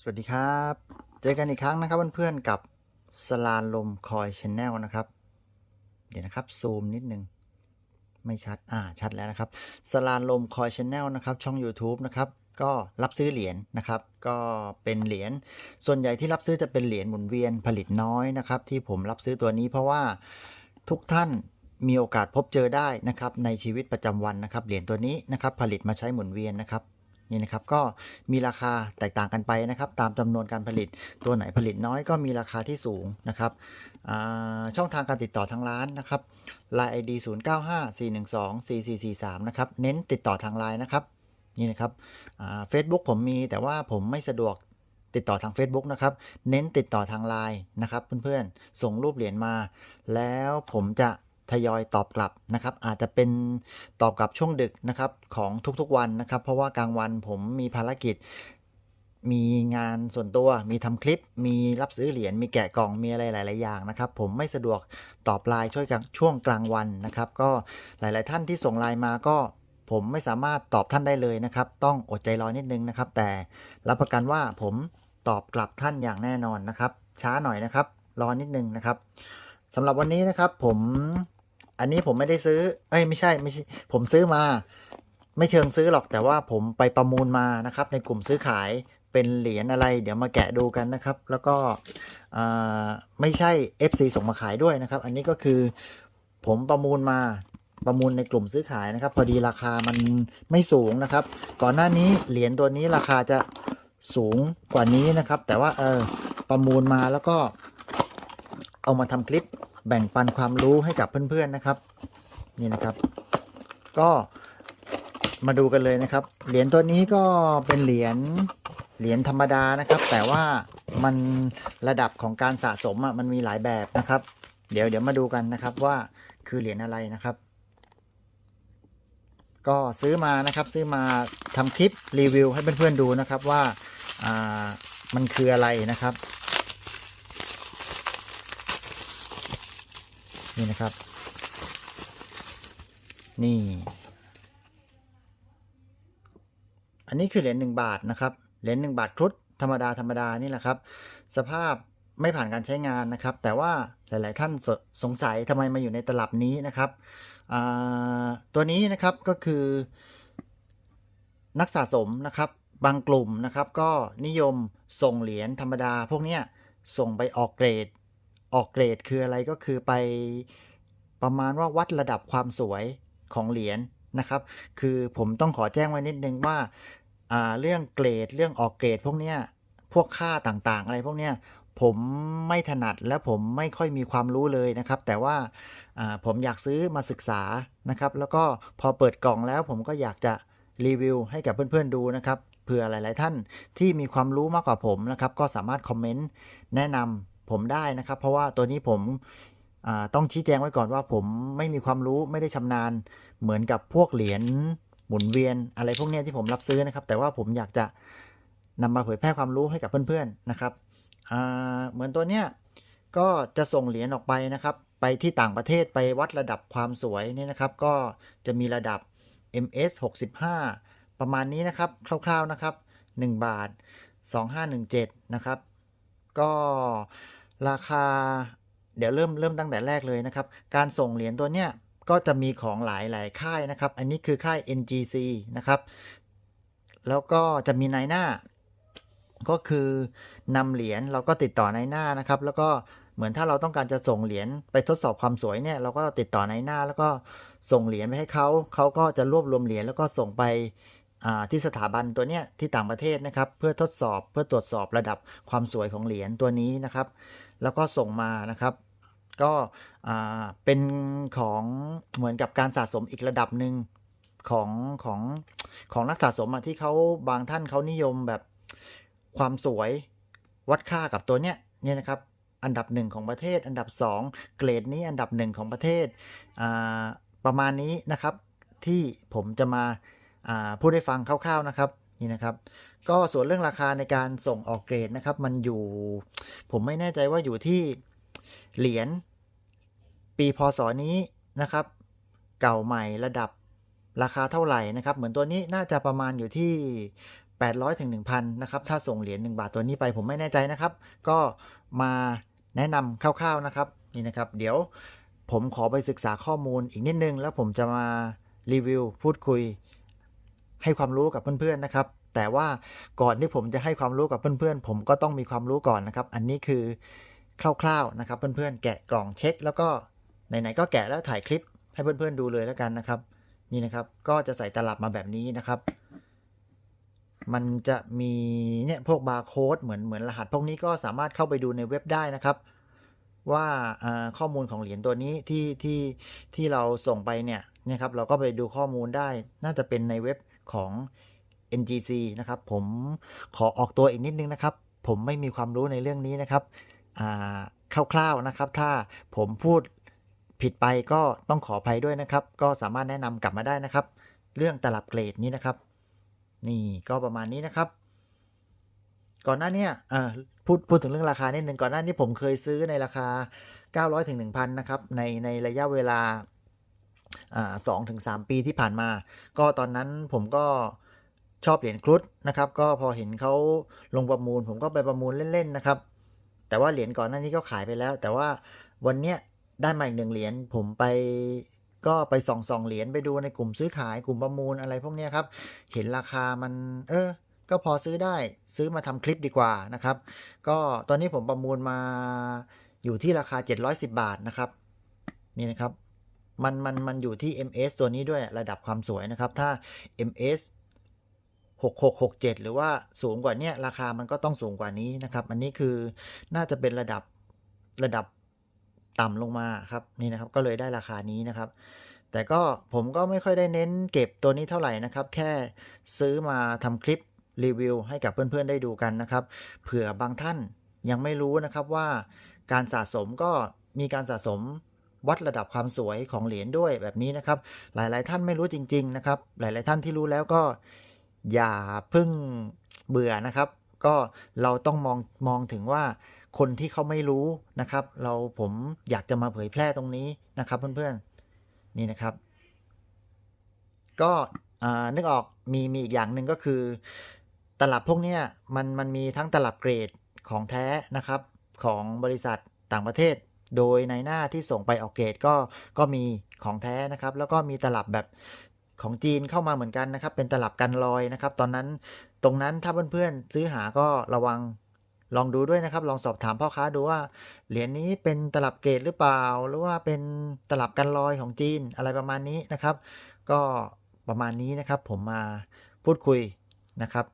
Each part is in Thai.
สวัสดีครับ เจอกันอีกครั้งนะครับเพื่อนๆกับสลานลมคอยชแนลนะครับ เดี๋ยวนะครับซูมนิดนึง ไม่ชัด อ่า ชัดแล้วนะครับสลานลมคอยชแนลนะครับ ช่อง YouTube นะครับ ก็รับซื้อเหรียญนะครับ ก็เป็นเหรียญ ส่วนใหญ่ที่รับซื้อจะเป็นเหรียญหมุนเวียนผลิตน้อยนะครับ ที่ผมรับซื้อตัวนี้เพราะว่าทุกท่านมีโอกาสพบเจอได้นะครับในชีวิตประจำวันนะครับ เหรียญตัวนี้นะครับผลิตมาใช้หมุนเวียนนะครับ นี่นะครับก็มีราคาแตกต่างกันไปนะครับ ตามจำนวนการผลิตตัวไหนผลิตน้อยก็มีราคาที่สูงนะครับช่องทางการติดต่อทางร้านนะครับ Line ID 0 9 5 4 1 2 4 4 4 3นะครับเน้นติดต่อทางไลน์นะครับนี่นะครับเฟซบุ๊กผมมีแต่ว่าผมไม่สะดวกติดต่อทาง Facebook นะครับ เน้นติดต่อทางไลน์นะครับเพื่อนๆ ส่งรูปเหรียญมา แล้วผมจะ ทยอยตอบกลับนะครับ อาจจะเป็นตอบกลับช่วงดึกนะครับของทุกๆวันนะครับ เพราะว่ากลางวันผมมีภารกิจ มีงานส่วนตัวมีทำคลิป มีรับซื้อเหรียญมีแกะกล่องมีอะไรหลาย ๆ อย่างนะครับ ผมไม่สะดวกตอบไลน์ช่วยกันช่วงกลางวันนะครับ ก็หลาย ๆ ท่านที่ส่งไลน์มาก็ผมไม่สามารถตอบท่านได้เลยนะครับ ต้องอดใจรอนิดนึงนะครับ แต่รับประกันว่าผมตอบกลับท่านอย่างแน่นอนนะครับ ช้าหน่อยนะครับ รอนิดนึงนะครับสำหรับวันนี้นะครับผม อันนี้ผมไม่ได้ซื้อ เอ้ยไม่ใช่ไม่ใช่ผมซื้อมา ไม่เชิงซื้อหรอกแต่ว่าผมไปประมูลมานะครับ ในกลุ่มซื้อขายเป็นเหรียญอะไร เดี๋ยวมาแกะดูกันนะครับ แล้วก็ไม่ใช่ FC ส่งมาขายด้วยนะครับ อันนี้ก็คือผมประมูลมาประมูลในกลุ่มซื้อขายนะครับ พอดีราคามันไม่สูงนะครับ ก่อนหน้านี้เหรียญตัวนี้ราคาจะสูงกว่านี้นะครับ แต่ว่าเออประมูลมาแล้วก็เอามาทำคลิป แบ่งปันความรู้ให้กับเพื่อนๆนะครับ นี่นะครับ ก็มาดูกันเลยนะครับ เหรียญตัวนี้ก็เป็นเหรียญเหรียญธรรมดานะครับ แต่ว่ามันระดับของการสะสมอะมันมีหลายแบบนะครับ เดี๋ยวเดี๋ยวมาดูกันนะครับว่าคือเหรียญอะไรนะครับ ก็ซื้อมานะครับซื้อมาทำคลิปรีวิวให้เพื่อนๆดูนะครับว่าอ่ามันคืออะไรนะครับ นี่นะครับ นี่ อันนี้คือเหรียญหนึ่งบาทนะครับ เหรียญหนึ่งบาทครุฑธรรมดาธรรมดานี่แหละครับ สภาพไม่ผ่านการใช้งานนะครับ แต่ว่าหลาย ๆ ท่านสสงสัยทำไมมาอยู่ในตลับนี้นะครับตัวนี้นะครับก็คือนักสะสมนะครับบางกลุ่มนะครับก็นิยมส่งเหรียญธรรมดา พวกนี้ส่งไปออกเกรด ออกเกรดคืออะไรก็คือไปประมาณว่าวัดระดับความสวยของเหรียญนะครับ คือผมต้องขอแจ้งไว้นิดนึงว่าาเรื่องเกรดเรื่องออกเกรดพวกเนี้ยพวกค่าต่างๆ อะไรพวกเนี้ยผมไม่ถนัดและผมไม่ค่อยมีความรู้เลยนะครับ แต่ว่าอ่าผมอยากซื้อมาศึกษานะครับ แล้วก็พอเปิดกล่องแล้วผมก็อยากจะรีวิวให้กับเพื่อนๆดูนะครับเผื่อหลายๆท่านที่มีความรู้มากกว่าผมนะครับ ก็สามารถคอมเมนต์แนะนำ ผมได้นะครับ เพราะว่าตัวนี้ผมต้องชี้แจงไว้ก่อนว่าผมไม่มีความรู้ไม่ได้ชำนาญเหมือนกับพวกเหรียญหมุนเวียนอะไรพวกนี้ที่ผมรับซื้อนะครับ แต่ว่าผมอยากจะนำมาเผยแพร่ความรู้ให้กับเพื่อนๆนะครับเหมือนตัวเนี้ยก็จะส่งเหรียญออกไปนะครับ ไปที่ต่างประเทศไปวัดระดับความสวยนี่นะครับ ก็จะมีระดับ MS 65 ประมาณนี้นะครับคร่าวๆนะครับ 1 บาท 2517 นะครับ ก็ ราคาเดี๋ยวเริ่มเริ่มตั้งแต่แรกเลยนะครับ การส่งเหรียญตัวเนี้ยก็จะมีของหลายหลายค่ายนะครับ อันนี้คือค่าย NGC นะครับ แล้วก็จะมีนายหน้า ก็คือนำเหรียญเราก็ติดต่อนายหน้านะครับ แล้วก็เหมือนถ้าเราต้องการจะส่งเหรียญไปทดสอบความสวยเนี่ย เราก็ติดต่อนายหน้า แล้วก็ส่งเหรียญไปให้เขา เขาก็จะรวบรวมเหรียญแล้วก็ส่งไปที่สถาบันตัวเนี้ยที่ต่างประเทศนะครับ เพื่อทดสอบเพื่อตรวจสอบระดับความสวยของเหรียญตัวนี้นะครับ แล้วก็ส่งมานะครับ ก็เป็นของเหมือนกับการสะสมอีกระดับหนึ่งของของของนักสะสมอะที่เขาบางท่านเขานิยมแบบความสวยวัดค่ากับตัวเนี้ยเนี่ยนะครับอันดับหนึ่งของประเทศ อันดับสองเกรดนี้อันดับหนึ่งของประเทศประมาณนี้นะครับที่ผมจะมาพูดให้ฟังคร่าวๆนะครับ นี่นะครับ ก็ส่วนเรื่องราคาในการส่งออกเกรดนะครับ มันอยู่ ผมไม่แน่ใจว่าอยู่ที่เหรียญปีพศนี้นะครับ เก่าใหม่ระดับราคาเท่าไหร่นะครับ เหมือนตัวนี้น่าจะประมาณอยู่ที่ 800ถึง1,000นะครับ ถ้าส่งเหรียญ1บาทตัวนี้ไปผมไม่แน่ใจนะครับ ก็มาแนะนำคร่าวๆนะครับนี่นะครับ เดี๋ยวผมขอไปศึกษาข้อมูลอีกนิดนึง แล้วผมจะมารีวิวพูดคุย ให้ความรู้กับเพื่อนๆนะครับ แต่ว่าก่อนที่ผมจะให้ความรู้กับเพื่อนๆ ผมก็ต้องมีความรู้ก่อนนะครับ อันนี้คือคร่าวๆนะครับ เพื่อนๆ แกะกล่องเช็ค แล้วก็ไหนๆก็แกะแล้วถ่ายคลิปให้เพื่อนๆดูเลยแล้วกันนะครับ นี่นะครับก็จะใส่ตลับมาแบบนี้นะครับ มันจะมีเนี่ยพวกบาร์โค้ดเหมือนเหมือนรหัส พวกนี้ก็สามารถเข้าไปดูในเว็บได้นะครับว่าข้อมูลของเหรียญตัวนี้ที่ที่ที่เราส่งไปเนี่ยนะครับ เราก็ไปดูข้อมูลได้ น่าจะเป็นในเว็บ ของ NGC นะครับ ผมขอออกตัวอีกนิดนึงนะครับ ผมไม่มีความรู้ในเรื่องนี้นะครับคร่าวๆนะครับ ถ้าผมพูดผิดไปก็ต้องขออภัยด้วยนะครับ ก็สามารถแนะนำกลับมาได้นะครับ เรื่องตลับเกรดนี้นะครับ นี่ก็ประมาณนี้นะครับ ก่อนหน้านี้พูดพูดถึงเรื่องราคานิดนึงก่อนหน้านี้ผมเคยซื้อในราคา 900ถึง1,000 นะครับ ในในระยะเวลา สองถึงสามปีที่ผ่านมา ก็ตอนนั้นผมก็ชอบเหรียญครุฑนะครับ ก็พอเห็นเขาลงประมูล ผมก็ไปประมูลเล่นๆนะครับ แต่ว่าเหรียญก่อนหน้านี้ก็ขายไปแล้ว แต่ว่าวันเนี้ยได้มาอีกหนึ่งเหรียญผมไปก็ไปส่องส่องเหรียญไปดูในกลุ่มซื้อขายกลุ่มประมูลอะไรพวกนี้ครับ เห็นราคามัน เออ ก็พอซื้อได้ซื้อมาทำคลิปดีกว่านะครับ ก็ตอนนี้ผมประมูลมาอยู่ที่ราคา 710 บาทนะครับ นี่นะครับ มันมันมันอยู่ที่ MS ตัวนี้ด้วยระดับความสวยนะครับ ถ้า MS 6667 หรือว่าสูงกว่านี้ราคามันก็ต้องสูงกว่านี้นะครับ อันนี้คือน่าจะเป็นระดับระดับต่ำลงมาครับนี่นะครับก็เลยได้ราคานี้นะครับ แต่ก็ผมก็ไม่ค่อยได้เน้นเก็บตัวนี้เท่าไหร่นะครับ แค่ซื้อมาทำคลิปรีวิวให้กับเพื่อนๆได้ดูกันนะครับ เผื่อบางท่านยังไม่รู้นะครับว่าการสะสมก็มีการสะสม วัดระดับความสวยของเหรียญด้วยแบบนี้นะครับ หลายๆ ท่านไม่รู้จริง ๆ นะครับ หลาย ๆ ท่านที่รู้แล้วก็อย่าเพิ่งเบื่อนะครับ ก็เราต้องมองมองถึงว่าคนที่เขาไม่รู้นะครับ เราผมอยากจะมาเผยแพร่ตรงนี้นะครับเพื่อนๆนี่นะครับ ก็นึกออกมีมีอีกอย่างหนึ่งก็คือ ตลับพวกนี้มันมันมีทั้งตลับเกรดของแท้นะครับ ของบริษัทต่างประเทศ โดยในหน้าที่ส่งไปออกเกรดก็ก็มีของแท้นะครับ แล้วก็มีตลับแบบของจีนเข้ามาเหมือนกันนะครับ เป็นตลับกันรอยนะครับ ตอนนั้นตรงนั้นถ้าเพื่อนๆซื้อหาก็ระวังลองดูด้วยนะครับ ลองสอบถามพ่อค้าดูว่า เหรียญนี้เป็นตลับเกรดหรือเปล่า หรือว่าเป็นตลับกันรอยของจีนอะไรประมาณนี้นะครับ ก็ประมาณนี้นะครับ ผมมาพูดคุยนะครับ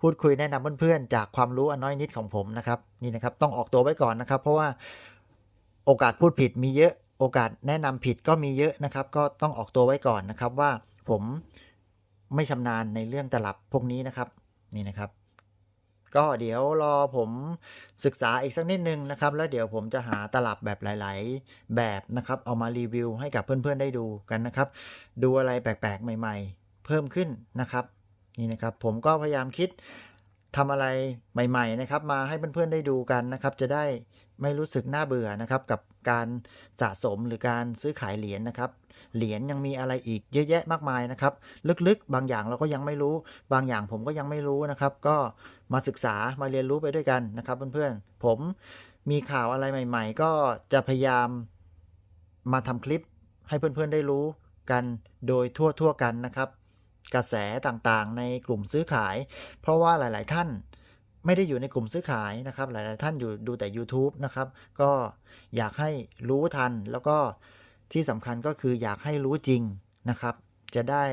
พูดคุยแนะนำเพื่อนๆจากความรู้อันน้อยนิดของผมนะครับนี่นะครับ ต้องออกตัวไว้ก่อนนะครับ เพราะว่าโอกาสพูดผิดมีเยอะโอกาสแนะนำผิดก็มีเยอะนะครับ ก็ต้องออกตัวไว้ก่อนนะครับว่าผมไม่ชำนาญในเรื่องตลับพวกนี้นะครับนี่นะครับก็เดี๋ยวรอผมศึกษาอีกสักนิดนึงนะครับ แล้วเดี๋ยวผมจะหาตลับแบบหลาย ๆ แบบนะครับ เอามารีวิวให้กับเพื่อนๆได้ดูกันนะครับ ดูอะไรแปลกๆใหม่ ๆ เพิ่มขึ้นนะครับ นี่นะครับผมก็พยายามคิดทำอะไรใหม่ ๆ นะครับ มาให้เพื่อนๆได้ดูกันนะครับ จะได้ไม่รู้สึกน่าเบื่อนะครับ กับการสะสมหรือการซื้อขายเหรียญนะครับ เหรียญยังมีอะไรอีกเยอะแยะมากมายนะครับ ลึกๆ บางอย่างเราก็ยังไม่รู้ บางอย่างผมก็ยังไม่รู้นะครับ ก็มาศึกษามาเรียนรู้ไปด้วยกันนะครับ เพื่อนๆ ผมมีข่าวอะไรใหม่ ๆ ก็จะพยายามมาทำคลิปให้เพื่อนๆได้รู้กันโดยทั่วๆกันนะครับ กระแสต่างๆ ในกลุ่มซื้อขาย เพราะว่าหลาย ๆ ท่านไม่ได้อยู่ในกลุ่มซื้อขายนะครับ หลาย ๆ ท่านอยู่ดูแต่ YouTube นะครับ ก็อยากให้รู้ทัน แล้วก็ที่สำคัญก็คืออยากให้รู้จริงนะครับ จะได้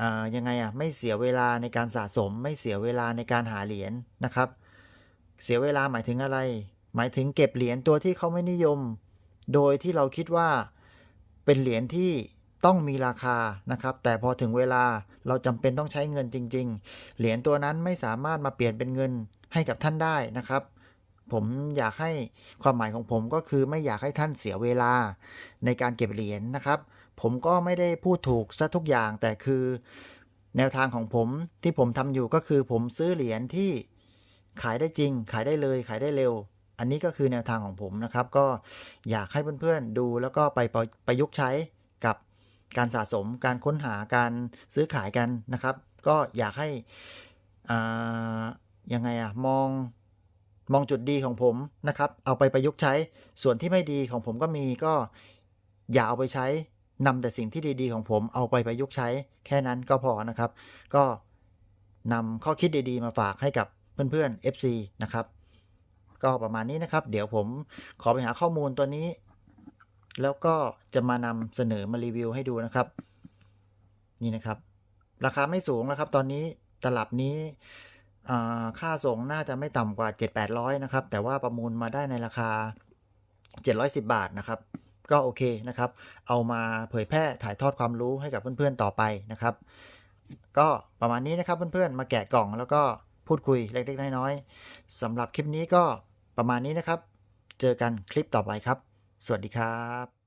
อ่ายังไงอะไม่เสียเวลาในการสะสม ไม่เสียเวลาในการหาเหรียญนะครับ เสียเวลาหมายถึงอะไร หมายถึงเก็บเหรียญตัวที่เขาไม่นิยม โดยที่เราคิดว่าเป็นเหรียญที่ ต้องมีราคานะครับ แต่พอถึงเวลาเราจำเป็นต้องใช้เงินจริง ๆ เหรียญตัวนั้นไม่สามารถมาเปลี่ยนเป็นเงินให้กับท่านได้นะครับ ผมอยากให้ความหมายของผมก็คือไม่อยากให้ท่านเสียเวลาในการเก็บเหรียญนะครับ ผมก็ไม่ได้พูดถูกซะทุกอย่าง แต่คือแนวทางของผมที่ผมทำอยู่ก็คือผมซื้อเหรียญที่ขายได้จริง ขายได้เลยขายได้เร็ว อันนี้ก็คือแนวทางของผมนะครับ ก็อยากให้เพื่อนๆดูแล้วก็ไปประยุกต์ใช้ การสะสมการค้นหาการซื้อขายกันนะครับ ก็อยากให้อ่ายังไงอะมองมองจุดดีของผมนะครับ เอาไปประยุกต์ใช้ ส่วนที่ไม่ดีของผมก็มีก็อย่าเอาไปใช้นำแต่สิ่งที่ดีๆของผมเอาไปประยุกต์ใช้แค่นั้นก็พอนะครับ ก็นำข้อคิดดีๆ มาฝากให้กับเพื่อนๆ FC นะครับ ก็ประมาณนี้นะครับ เดี๋ยวผมขอไปหาข้อมูลตัวนี้ แล้วก็จะมานำเสนอมารีวิวให้ดูนะครับ นี่นะครับ ราคาไม่สูงนะครับ ตอนนี้ตลับนี้ค่าส่งน่าจะไม่ต่ำกว่า 7-800 นะครับ แต่ว่าประมูลมาได้ในราคา 710 บาทนะครับ ก็โอเคนะครับ เอามาเผยแพร่ถ่ายทอดความรู้ให้กับเพื่อนๆต่อไปนะครับ ก็ประมาณนี้นะครับเพื่อนๆ มาแกะกล่องแล้วก็พูดคุยเล็กๆน้อยๆสำหรับคลิปนี้ก็ประมาณนี้นะครับ เจอกันคลิปต่อไปครับ สวัสดีครับ